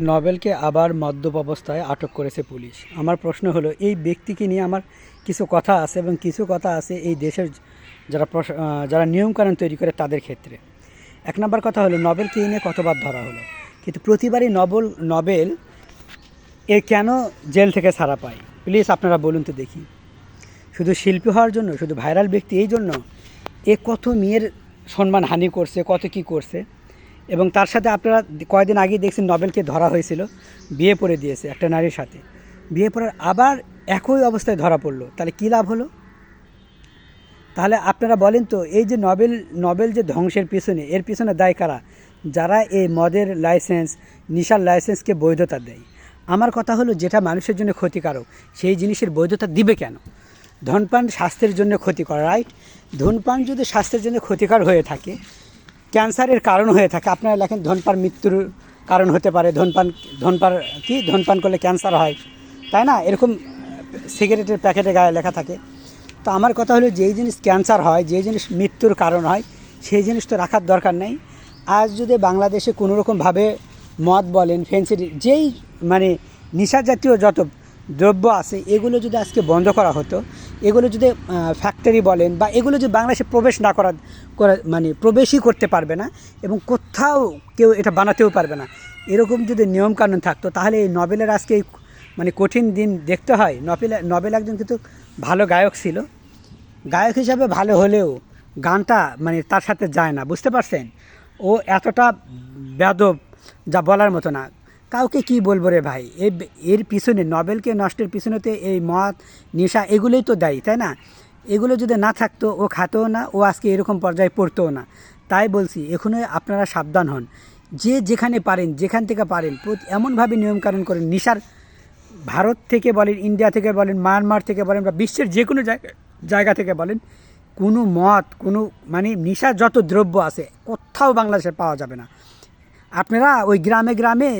নবেলকে আবার মদ্যপ অবস্থায় আটক করেছে পুলিশ। আমার প্রশ্ন হলো, এই ব্যক্তিকে নিয়ে আমার কিছু কথা আছে এবং কিছু কথা আছে এই দেশের যারা যারা নিয়মকানুন তৈরি করে তাদের ক্ষেত্রে। এক নম্বর কথা হলো, নবেলকে নিয়ে কতবার ধরা হলো? কিন্তু প্রতিবারই নবল, নবেল এ কেন জেল থেকে ছাড়া পায়? প্লিজ আপনারা বলুন তো দেখি। শুধু শিল্পী হওয়ার জন্য, শুধু ভাইরাল ব্যক্তি এই জন্য? এ কত মেয়ের সম্মান হানি করছে, কত কি করছে? এবং তার সাথে আপনারা কয়েকদিন আগেই দেখছেন নবেলকে ধরা হয়েছিল, বিয়ে পড়ে দিয়েছে একটা নারীর সাথে। বিয়ে পড়ার আবার একই অবস্থায় ধরা পড়ল, তাহলে কী লাভ হলো? তাহলে আপনারা বলেন তো, এই যে নবেল নবেল যে ধ্বংসের পিছনে, এর পিছনে দায় কারা? যারা এই মদের লাইসেন্স, নিশার লাইসেন্সকে বৈধতা দেয়। আমার কথা হলো, যেটা মানুষের জন্য ক্ষতিকারক, সেই জিনিসের বৈধতা দিবে কেন? ধূমপান স্বাস্থ্যের জন্য ক্ষতিকর, রাইট? ধূমপান যদি স্বাস্থ্যের জন্য ক্ষতিকর হয়ে থাকে ক্যান্সারের কারণ হয়ে থাকে। আপনারা লেখেন ধূমপান মৃত্যুর কারণ হতে পারে। ধনপান ধূমপান কি? ধনপান করলে ক্যান্সার হয়। তাই না? এরকম সিগারেটের প্যাকেটে গায়ে লেখা থাকে। তো আমার কথা হলো যেই জিনিস ক্যান্সার হয়, যেই জিনিস মৃত্যুর কারণ হয়, সেই জিনিস তো রাখার দরকার নেই। আজ যদি বাংলাদেশে কোনো রকমভাবে মদ বলেন, ফেন্সি, যেই মানে নেশা জাতীয় যত দ্রব্য আছে, এগুলো যদি আজকে বন্ধ করা হতো, এগুলো যদি ফ্যাক্টরি বলেন বা এগুলো যদি বাংলাদেশে প্রবেশ না করা করা মানে প্রবেশই করতে পারবে না এবং কোথাও কেউ এটা বানাতেও পারবে না। এরকম যদি নিয়মকানুন থাকতো, তাহলে এই নবেলের আজকে মানে কঠিন দিন দেখতে হয়। নবেল নবেল একজন কিন্তু ভালো গায়ক ছিল। গায়ক হিসাবে ভালো হলেও গানটা মানে তার সাথে যায় না, বুঝতে পারছেন? ও এতটা বেদব যা বলার মতো না। কাউকে কি বলব রে ভাই? এর পিছনে, নবেলকে নষ্টের পিছনেতে এই মদ, নেশা এগুলোই তো দায়ী, তাই না? এগুলো যদি না থাকতো, ও খাতেও না, ও আজকে এরকম পর্যায়ে পড়তেও না। তাই বলছি, এখনই আপনারা সাবধান হন। যে যেখানে পারেন, যেখান থেকে পারেন এমনভাবে নিয়মকানুন করেন, নেশার ভারত থেকে বলেন, ইন্ডিয়া থেকে বলেন, মায়ানমার থেকে বলেন, বা বিশ্বের যে কোনো জায়গা থেকে বলেন, কোনো মদ, কোনো মানে নেশা যত দ্রব্য আছে, কোথাও বাংলাদেশে পাওয়া যাবে না। আপনারা ওই গ্রামে গ্রামে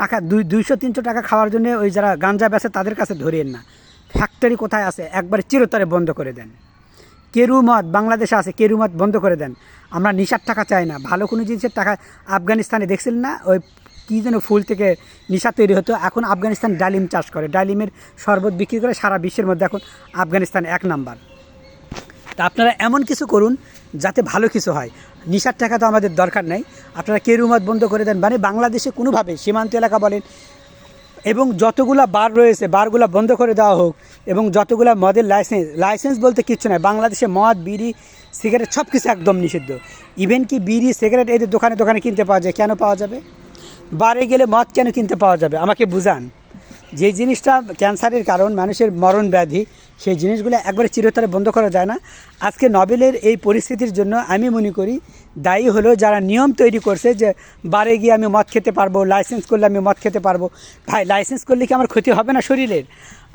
টাকা, দুই, দুইশো, তিনশো টাকা খাওয়ার জন্য ওই যারা গাঞ্জা বেচে তাদের কাছে ধরিয়েন না। ফ্যাক্টরি কোথায় আছে? একবার চিরতরে বন্ধ করে দেন। কেরু মদ, বাংলাদেশে আছে, কেরু মদ বন্ধ করে দেন। আমরা নিশার টাকা চাই না। ভালো কোনো জিনিসের টাকা আফগানিস্তানে দেখছিলেন না? ওই কী যেন ফুল থেকে নিশা তৈরি হতো। এখন আফগানিস্তান ডালিম চাষ করে। ডালিমের শরবত বিক্রি করে সারা বিশ্বের মধ্যে এখন আফগানিস্তান এক নাম্বার। তা আপনারা এমন কিছু করুন যাতে ভালো কিছু হয়। নিশার টাকা তো আমাদের দরকার নেই। আপনারা কেরুমত বন্ধ করে দেন? মানে বাংলাদেশে কোনোভাবে সীমান্ত এলাকা বলেন, এবং যতগুলা বার রয়েছে, বারগুলা বন্ধ করে দেওয়া হোক, এবং যতগুলা মদের লাইসেন্স লাইসেন্স বলতে কিচ্ছু নাই। বাংলাদেশে মদ, বিড়ি, সিগারেট সব কিছু একদম নিষিদ্ধ। ইভেন কি বিড়ি, সিগারেট এদের দোকানে দোকানে কিনতে পাওয়া যায়, কেন পাওয়া যাবে? বারে গেলে মদ কেন কিনতে পাওয়া যাবে? আমাকে বুঝান। যে জিনিসটা ক্যান্সারের কারণ, মানুষের মরণ ব্যাধি, সেই জিনিসগুলো একবারে চিরতরে বন্ধ করা যায় না। আজকে নবেলের এই পরিস্থিতির জন্য আমি মনে করি, দায়ী হলো যারা নিয়ম তৈরি করছে যে বারে গিয়ে আমি মদ খেতে পারব, লাইসেন্স করলে আমি মদ খেতে পারব। ভাই, লাইসেন্স করলে কি আমার ক্ষতি হবে না শরীরের?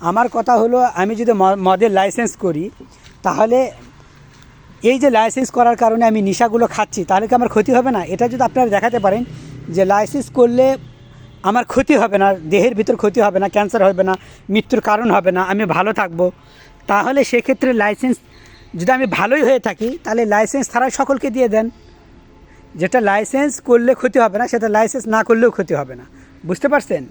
আমার কথা হলো, আমি যদি মদের লাইসেন্স করি, তাহলে এই যে লাইসেন্স করার কারণে আমি নেশাগুলো খাচ্ছি, তাহলে কি আমার ক্ষতি হবে না? এটা যদি আপনারা দেখাতে পারেন যে লাইসেন্স করলে আমার ক্ষতি হবে না, দেহের ভিতর ক্ষতি হবে না ক্যান্সার হবে না, মৃত্যুর কারণ হবে না, আমি ভালো থাকব। তাহলে সেক্ষেত্রে লাইসেন্স যদি আমি ভালোই হয়ে থাকি, তাহলে লাইসেন্স ছাড়াই সকলকে দিয়ে দেন। যেটা লাইসেন্স করলে ক্ষতি হবে না, সেটা লাইসেন্স না করলেও ক্ষতি হবে না। বুঝতে পারছেন?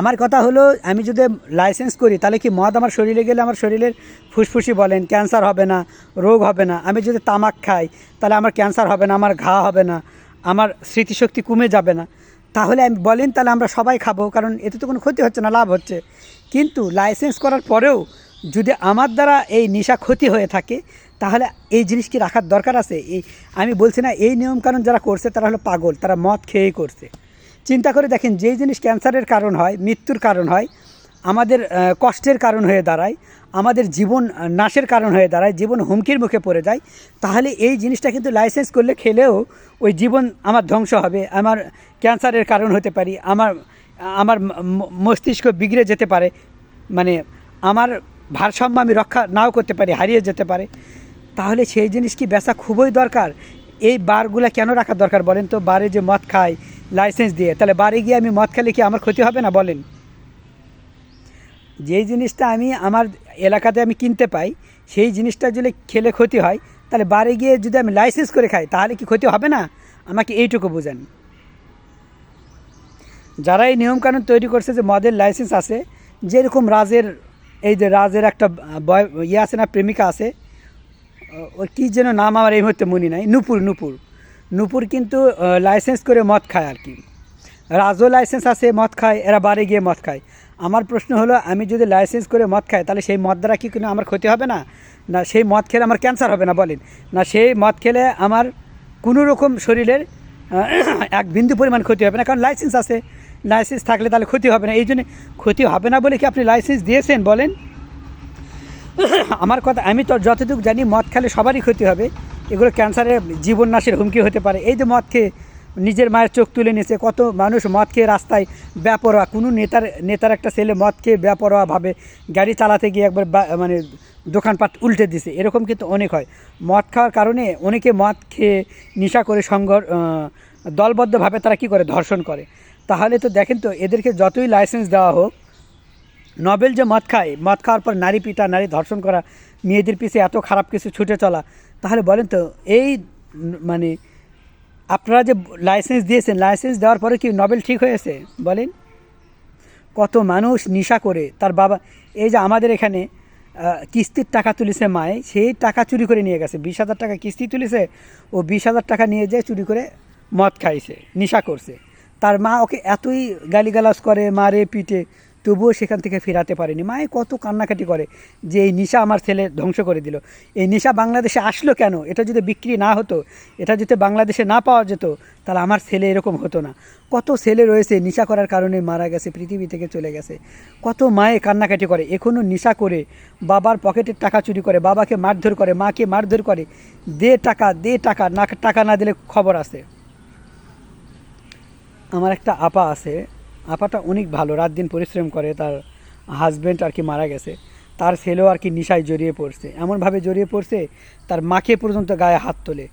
আমার কথা হলো, আমি যদি লাইসেন্স করি, তাহলে কি মদ আমার শরীরে গেলে আমার শরীরের ফুসফুসি বলেন ক্যান্সার হবে না, রোগ হবে না। আমি যদি তামাক খাই, তাহলে আমার ক্যান্সার হবে না, আমার ঘা হবে না, আমার স্মৃতিশক্তি কমে যাবে না। তাহলে আমি বলেন তাহলে আমরা সবাই খাব, কারণ এতে তো কোনো ক্ষতি হচ্ছে না, লাভ হচ্ছে। কিন্তু লাইসেন্স করার পরেও যদি আমার দ্বারা এই নেশা ক্ষতি হয়ে থাকে, তাহলে এই জিনিস কি রাখার দরকার আছে? এই, আমি বলছি না, এই নিয়মকানুন যারা করছে, তারা হলো পাগল, তারা মদ খেয়েই করছে। চিন্তা করে দেখেন, যেই জিনিস ক্যান্সারের কারণ হয়, মৃত্যুর কারণ হয়, আমাদের কষ্টের কারণ হয়ে দাঁড়ায় আমাদের জীবন নাশের কারণ হয়ে দাঁড়ায়, জীবন হুমকির মুখে পড়ে যায়, তাহলে এই জিনিসটা কিন্তু লাইসেন্স করলে খেলেও ওই জীবন আমার ধ্বংস হবে, আমার ক্যান্সারের কারণ হতে পারি, আমার আমার মস্তিষ্ক বিগড়ে যেতে পারে মানে আমার ভারসাম্য আমি রক্ষা নাও করতে পারি, হারিয়ে যেতে পারে, তাহলে সেই জিনিস কি বেচা খুবই দরকার? এই বারগুলা কেন রাখা দরকার বলেন তো? বারে যে মদ খায় লাইসেন্স দিয়ে, তাহলে বারে গিয়ে আমি মদ খেলে কি আমার ক্ষতি হবে না বলেন? যেই জিনিসটা আমি আমার এলাকাতে আমি কিনতে পাই, সেই জিনিসটা যদি খেলে ক্ষতি হয়, তাহলে বারে গিয়ে যদি আমি লাইসেন্স করে খাই, তাহলে কি ক্ষতি হবে না? আমাকে এইটুকু বোঝান। যারা এই নিয়মকানুন তৈরি করছে যে মদের লাইসেন্স আছে, যেরকম রাজের, এই যে রাজের একটা বয় ইয়ে আছে না, প্রেমিকা আছে ওর কী যেন নাম আমার এই মুহূর্তে মনে নাই, নুপুর নুপুর। নুপুর কিন্তু লাইসেন্স করে মদ খায় আর কি। রাজও লাইসেন্স আছে, মদ খায়, এরা বাড়ি গিয়ে মদ খায়। আমার প্রশ্ন হলো, আমি যদি লাইসেন্স করে মদ খাই, তাহলে সেই মদ দ্বারা কি কোনো আমার ক্ষতি হবে না? না, সেই মদ খেলে আমার ক্যান্সার হবে না বলেন। না, সেই মদ খেলে আমার কোনো রকম শরীরের এক বিন্দু পরিমাণ ক্ষতি হবে না, কারণ লাইসেন্স আছে। লাইসেন্স থাকলে তাহলে ক্ষতি হবে না। এই জন্য ক্ষতি হবে না বলে কি আপনি লাইসেন্স দিয়েছেন বলেন? আমার কথা, আমি তো যতটুকু জানি, মদ খেলে সবারই ক্ষতি হবে। এগুলো ক্যান্সারের জীবন নাশের হুমকি হতে পারে। এই যে মদ খেয়ে নিজের মায়ের চোখ তুলে নিয়েছে, কত মানুষ মদ খেয়ে রাস্তায় ব্যাপরোয়া কোনো নেতার নেতার একটা ছেলে মদ খেয়ে ব্যাপরোয়াভাবে গাড়ি চালাতে গিয়ে একবার মানে দোকানপাট উল্টে দিছে। এরকম কিন্তু অনেক হয়। মদ খাওয়ার কারণে অনেকে মদ খেয়ে নেশা করে সংঘর দলবদ্ধভাবে তারা কি করে? ধর্ষণ করে। তাহলে তো দেখেন তো, এদেরকে যতই লাইসেন্স দেওয়া হোক, নবেল যে মদ খায়, মদ খাওয়ার পর নারী পিটা, নারী ধর্ষণ করা, মেয়েদের পিছে এত খারাপ কিছু ছুটে চলা, তাহলে বলেন তো, এই মানে আপনারা যে লাইসেন্স দিয়েছেন, লাইসেন্স দেওয়ার পরে কি নবেল ঠিক হয়েছে? বলেন। কত মানুষ নেশা করে, তার বাবা, এই যে আমাদের এখানে কিস্তির টাকা তুলেছে মায়, সেই টাকা চুরি করে নিয়ে গেছে। বিশ হাজার টাকা কিস্তি তুলেছে ও বিশ হাজার টাকা নিয়ে যেয়ে চুরি করে মদ খাইছে, নেশা করছে। তার মা ওকে এতই গালিগালাজ করে, মারে, পিটে তবুও সেখান থেকে ফেরাতে পারেনি। মায়ে কত কান্নাকাটি করে যে এই নিশা আমার ছেলে ধ্বংস করে দিল। এই নেশা বাংলাদেশে আসলো কেন? এটা যদি বিক্রি না হতো, এটা যদি বাংলাদেশে না পাওয়া যেত, তাহলে আমার ছেলে এরকম হতো না। কত ছেলে রয়েছে নিশা করার কারণে মারা গেছে, পৃথিবী থেকে চলে গেছে। কত মায়ে কান্নাকাটি করে এখনও নিশা করে, বাবার পকেটের টাকা চুরি করে, বাবাকে মারধর করে, মাকে মারধর করে, দে টাকা দে টাকা, না টাকা না দিলে খবর আছে। আমার একটা আপা আছে আপাটা অনেক ভালো, রাত দিন পরিশ্রম করে, তার হাজব্যান্ড আর কি মারা গেছে। তার ছেলেও আর কি নিশায় জড়িয়ে পড়ছে। এমনভাবে জড়িয়ে পড়ছে, তার মাকে পর্যন্ত গায়ে হাত তোলে।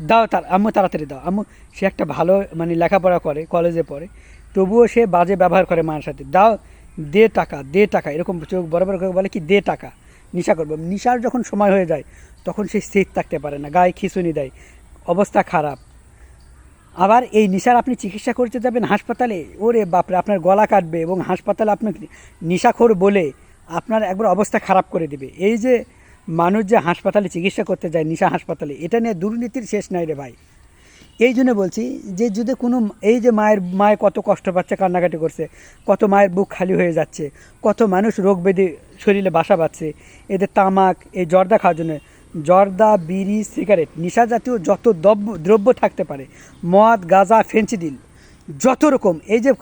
দাও তার, আম্মু তাড়াতাড়ি দাও। আম্মু, সে একটা ভালো মানে লেখাপড়া করে কলেজে পড়ে। তবুও সে বাজে ব্যবহার করে মায়ের সাথে। দাও, দে টাকা দে টাকা। এরকম চোখ, বড় বড় করে বলে কি, দে টাকা, নিশা করব। নিশার যখন সময় হয়ে যায়, তখন সে স্থির থাকতে পারে না, গায়ে খিঁচুনি দেয়। অবস্থা খারাপ। আবার এই নেশার আপনি চিকিৎসা করতে যাবেন হাসপাতালে, ওরে বাপরে, আপনার গলা কাটবে এবং হাসপাতালে আপনার নেশাখোর বলে আপনার একবার অবস্থা খারাপ করে দেবে। এই যে মানুষ যে হাসপাতালে চিকিৎসা করতে যায় নেশা হাসপাতালে, এটা নিয়ে দুর্নীতির শেষ নাই রে ভাই। এই জন্য বলছি যে যদি কোনো এই যে মায়ের মায়ে কত কষ্ট পাচ্ছে, কান্নাকাটি করছে, কত মায়ের বুক খালি হয়ে যাচ্ছে, কত মানুষ রোগ ব্যাধি শরীরে বাসা বাঁধছে, এদের তামাক, এই জর্দা খাওয়ার জন্য জর্দা, বিড়ি, সিগারেট, নেশা জাতীয় যত দ্রব্য দ্রব্য থাকতে পারে, মদ, গাঁজা ফেন্সিডিল যত রকম, এই যে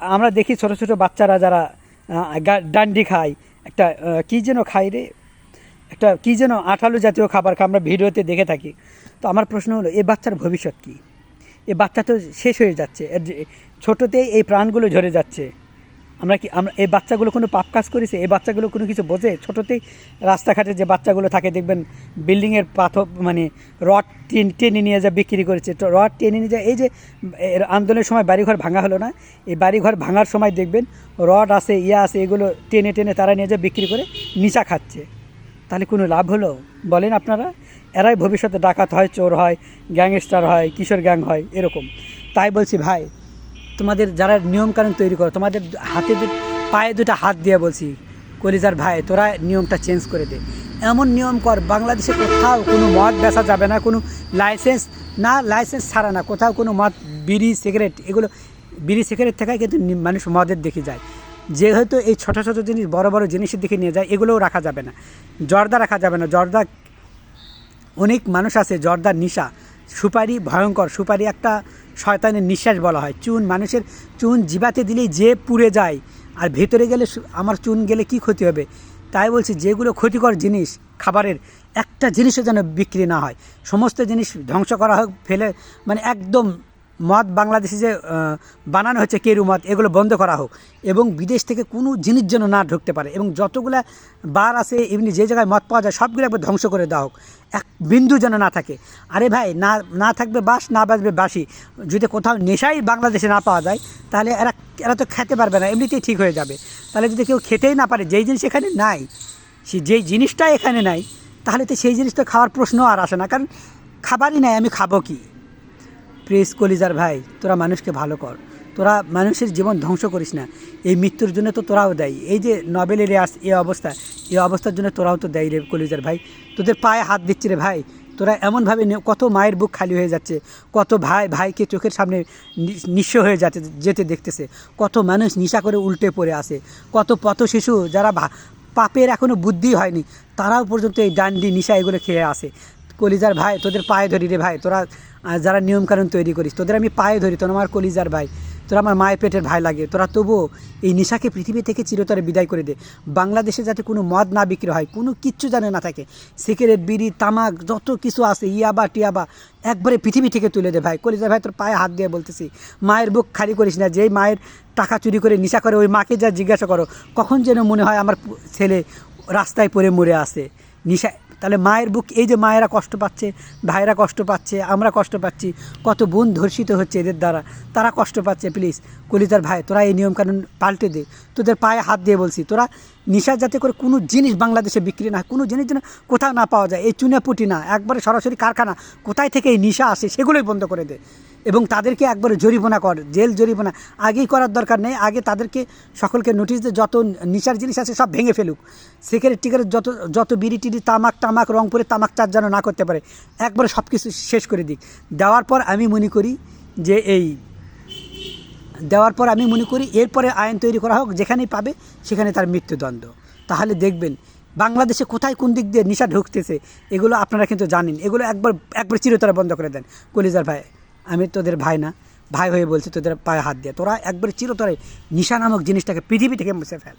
আমরা দেখি ছোটো ছোটো বাচ্চারা যারা ডান্ডি খায়, একটা কী যেন খায় রে? একটা কী যেন আঠালো জাতীয় খাবার খা- আমরা ভিডিওতে দেখে থাকি। তো আমার প্রশ্ন হলো, এ বাচ্চার ভবিষ্যৎ কী? এ বাচ্চা তো শেষ হয়ে যাচ্ছে ছোটোতেই এই প্রাণগুলো ঝরে যাচ্ছে। আমরা কি আমরা এই বাচ্চাগুলো কোনো পাপ কাজ করেছে? এই বাচ্চাগুলো কোনো কিছু বোঝে? ছোটোতেই রাস্তাঘাটে যে বাচ্চাগুলো থাকে, দেখবেন বিল্ডিংয়ের পাথর মানে রড টেন নিয়ে যা বিক্রি করেছে। তো রড টেনে নিয়ে যায়, এই যে আন্দোলনের সময় বাড়িঘর ভাঙা হলো না? এই বাড়িঘর ভাঙার সময় দেখবেন রড আছে, ইয়া আছে, এগুলো টেনে টেনে তারা নিয়ে যা বিক্রি করে নিচা খাচ্ছে। তাহলে কোনো লাভ হলো? বলেন আপনারা। এরাই ভবিষ্যতে ডাকাত হয়, চোর হয়, গ্যাংস্টার হয়, কিশোর গ্যাং হয়, এরকম। তাই বলছি ভাই তোমাদের যারা নিয়মকানুন তৈরি করো, তোমাদের হাতে পায়ে দুটো হাত দিয়ে বলছি, কলিজার ভাই, তোরা নিয়মটা চেঞ্জ করে দে। এমন নিয়ম কর, বাংলাদেশে কোথাও কোনো মদ বেচা যাবে না, কোনো লাইসেন্স না লাইসেন্স ছাড়া না, কোথাও কোনো মদ, বিড়ি সিগারেট এগুলো, বিড়ি সিগারেট থেকে কিন্তু মানুষ মদের দেখে যায়। যেহেতু এই ছোট ছোট জিনিস, বড় বড় জিনিসের দিকে নিয়ে যায়, এগুলোও রাখা যাবে না। জর্দা রাখা যাবে না। জর্দা অনেক মানুষ আছে জর্দার নিশা। সুপারি ভয়ঙ্কর। সুপারি একটা শয়তানের নিঃশ্বাস বলা হয়। চুন মানুষের, চুন জিবাতে দিলেই যে পুড়ে যায়, আর ভেতরে গেলে আমার চুন গেলে কি ক্ষতি হবে? তাই বলছি, যেগুলো ক্ষতিকর জিনিস, খাবারের একটা জিনিসও যেন বিক্রি না হয়। সমস্ত জিনিস ধ্বংস করা হোক, ফেলে মানে একদম মদ বাংলাদেশে যে বানানো হচ্ছে কেরু মদ, এগুলো বন্ধ করা হোক এবং বিদেশ থেকে কোনো জিনিস যেন না ঢুকতে পারে এবং যতগুলা বার আছে, এমনি যে জায়গায় মদ পাওয়া যায়, সবগুলো একবার ধ্বংস করে দেওয়া হোক। এক বিন্দু যেন না থাকে। আরে ভাই, না না থাকবে বাস না বাজবে বাসি যদি কোথাও নেশাই বাংলাদেশে না পাওয়া যায়, তাহলে এরা এরা তো খেতে পারবে না, এমনিতেই ঠিক হয়ে যাবে। তাহলে যদি কেউ খেতেই না পারে, যেই জিনিস এখানে নাই, সে যেই জিনিসটা এখানে নাই, তাহলে তো সেই জিনিসটা খাওয়ার প্রশ্ন আর আসে না। কারণ খাবারই নাই, আমি খাব কি? প্রেস কলিজার ভাই, তোরা মানুষকে ভালো কর। তোরা মানুষের জীবন ধ্বংস করিস না। এই মৃত্যুর জন্য তো তোরাও দেয়। এই যে নবেলের এই অবস্থা, এই অবস্থার জন্য তোরাও তো দেয় রে কলিজার ভাই। তোদের পায়ে হাত দিচ্ছে রে ভাই। তোরা এমনভাবে কত মায়ের বুক খালি হয়ে যাচ্ছে, কত ভাই ভাইকে চোখের সামনে নিঃস্ব হয়ে যাচ্ছে, যেতে দেখতেছে। কত মানুষ নিশা করে উল্টে পড়ে আসে কত পথ শিশু যারা পাপের এখনও বুদ্ধি হয়নি, তারাও পর্যন্ত এই ডান্ডি, নিশা এগুলো খেয়ে আসে কলিজার ভাই, তোদের পায়ে ধরি রে ভাই, তোরা যারা নিয়মকানুন তৈরি করিস, তোদের আমি পায়ে ধরি, তোর আমার কলিজার ভাই, তোরা আমার মায়ের পেটের ভাই লাগে, তোরা তবুও এই নেশাকে পৃথিবী থেকে চিরতরে বিদায় করে দে। বাংলাদেশে যাতে কোনো মদ না বিক্রি হয়, কোনো কিচ্ছু জানে না থাকে, সিগারেট, বিড়ি, তামাক, যত কিছু আছে, ইয়াবা, টিয়াবা, একবারে পৃথিবী থেকে তুলে দে ভাই। কলিজার ভাই, তোর পায়ে হাত দিয়ে বলতেছি, মায়ের বুক খালি করিস না, যেই মায়ের টাকা চুরি করে নেশা করে, ওই মাকে যা জিজ্ঞাসা করো, কখন যেন মনে হয় আমার ছেলে রাস্তায় পড়ে মরে আসে নিশা তাহলে মায়ের বুক, এই যে মায়েরা কষ্ট পাচ্ছে, ভাইরা কষ্ট পাচ্ছে, আমরা কষ্ট পাচ্ছি, কত বোন ধর্ষিত হচ্ছে এদের দ্বারা, তারা কষ্ট পাচ্ছে প্লিজ কলিতার ভাই, তোরা এই নিয়মকানুন পাল্টে দে, তোদের পায়ে হাত দিয়ে বলছি, তোরা নিশা যাতে করে কোনো জিনিস বাংলাদেশে বিক্রি না কোনো জিনিস যেন কোথাও না পাওয়া যায়, এই চুনাপুটি না, একবারে সরাসরি কারখানা, কোথায় থেকে এই নিশা আসে, সেগুলোই বন্ধ করে দে। এবং তাদেরকে একবারে জরিমানা কর, জেল জরিমানা। আগেই করার দরকার নেই, আগে তাদেরকে সকলকে নোটিশ দিয়ে যত নিশার জিনিস আছে সব ভেঙে ফেলুক। সিগারেট টিগারেট যত যত বিড়ি টিড়ি, তামাক টামাক রংপুরে তামাক চার যেন না করতে পারে, একবারে সব কিছু শেষ করে দিক। দেওয়ার পর আমি মনে করি যে এই, দেওয়ার পর আমি মনে করি এরপরে আইন তৈরি করা হোক, যেখানেই পাবে, সেখানে তার মৃত্যুদণ্ড। তাহলে দেখবেন, বাংলাদেশে কোথায় কোন দিক দিয়ে নেশা ঢুকতেছে, এগুলো আপনারা কিন্তু জানেন। এগুলো একবার একবার চিরতরে বন্ধ করে দেন। কলিজার ভাই আমি তোদের ভাই না, ভাই হয়ে বলছি তোদের পায়ে হাত দিয়ে। তোরা একবার চিরতরে নিশা নামক জিনিসটাকে পৃথিবী থেকে মুছে ফেল।